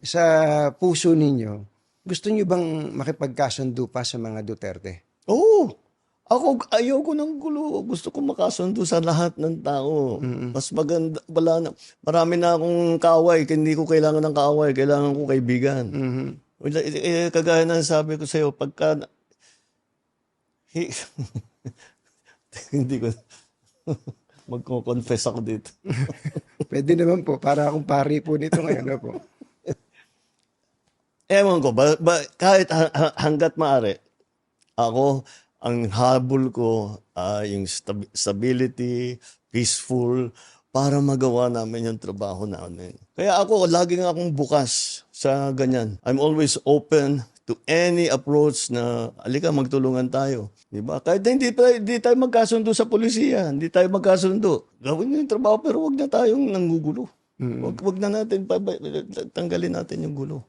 sa puso ninyo, gusto niyo bang makipagkasundo pa sa mga Duterte? Oo. Ako, ayaw ko ng gulo. Gusto ko makasundo sa lahat ng tao. Mas maganda, wala na. Marami na akong kaaway. Hindi ko kailangan ng kaaway. Kailangan ko kaibigan. Mhm. Wala, eh, eh, kagaya na sabi ko sa'yo, pagka... Hi- hindi ko... Magko-confess ako dito. Pwede naman po, para akong pari po nito ngayon. Ano po? Ewan ko, ba, ba, kahit ha- ha- hanggat maaari, ako, ang habol ko, ah, yung stab- stability, peaceful, para magawa namin yung trabaho namin. Kaya ako, laging akong bukas sa ganyan. I'm always open to any approach na, alika, magtulungan tayo. Di ba? Kahit na hindi, hindi tayo magkasundo sa polisiya, hindi tayo magkasundo. Gawin nyo yung trabaho, pero wag na tayong nanggugulo. Wag, wag na natin, pa, tanggalin natin yung gulo.